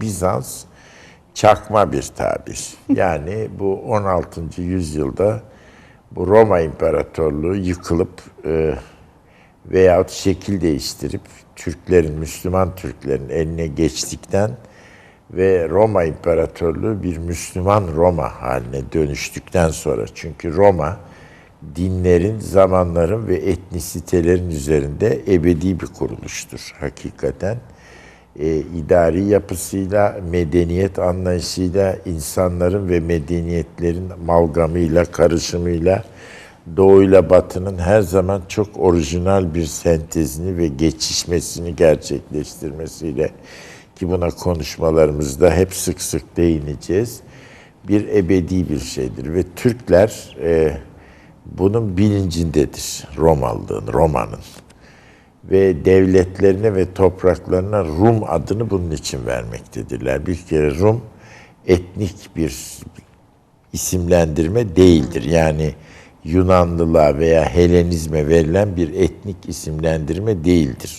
Bizans çakma bir tabir. Yani bu 16. yüzyılda bu Roma İmparatorluğu yıkılıp e, veyahut şekil değiştirip Türklerin, Müslüman Türklerin eline geçtikten ve Roma İmparatorluğu bir Müslüman Roma haline dönüştükten sonra çünkü Roma dinlerin, zamanların ve etnisitelerin üzerinde ebedi bir kuruluştur hakikaten. E, idari yapısıyla, medeniyet anlayışıyla, insanların ve medeniyetlerin amalgamıyla, karışımıyla, doğuyla batının her zaman çok orijinal bir sentezini ve geçişmesini gerçekleştirmesiyle ki buna konuşmalarımızda hep sık sık değineceğiz. Bir ebedi bir şeydir ve Türkler e, bunun bilincindedir Romalılığın, Roma'nın. Ve devletlerine ve topraklarına Rum adını bunun için vermektedirler. Bir kere Rum etnik bir isimlendirme değildir. Yani Yunanlılığa veya Helenizme verilen bir etnik isimlendirme değildir.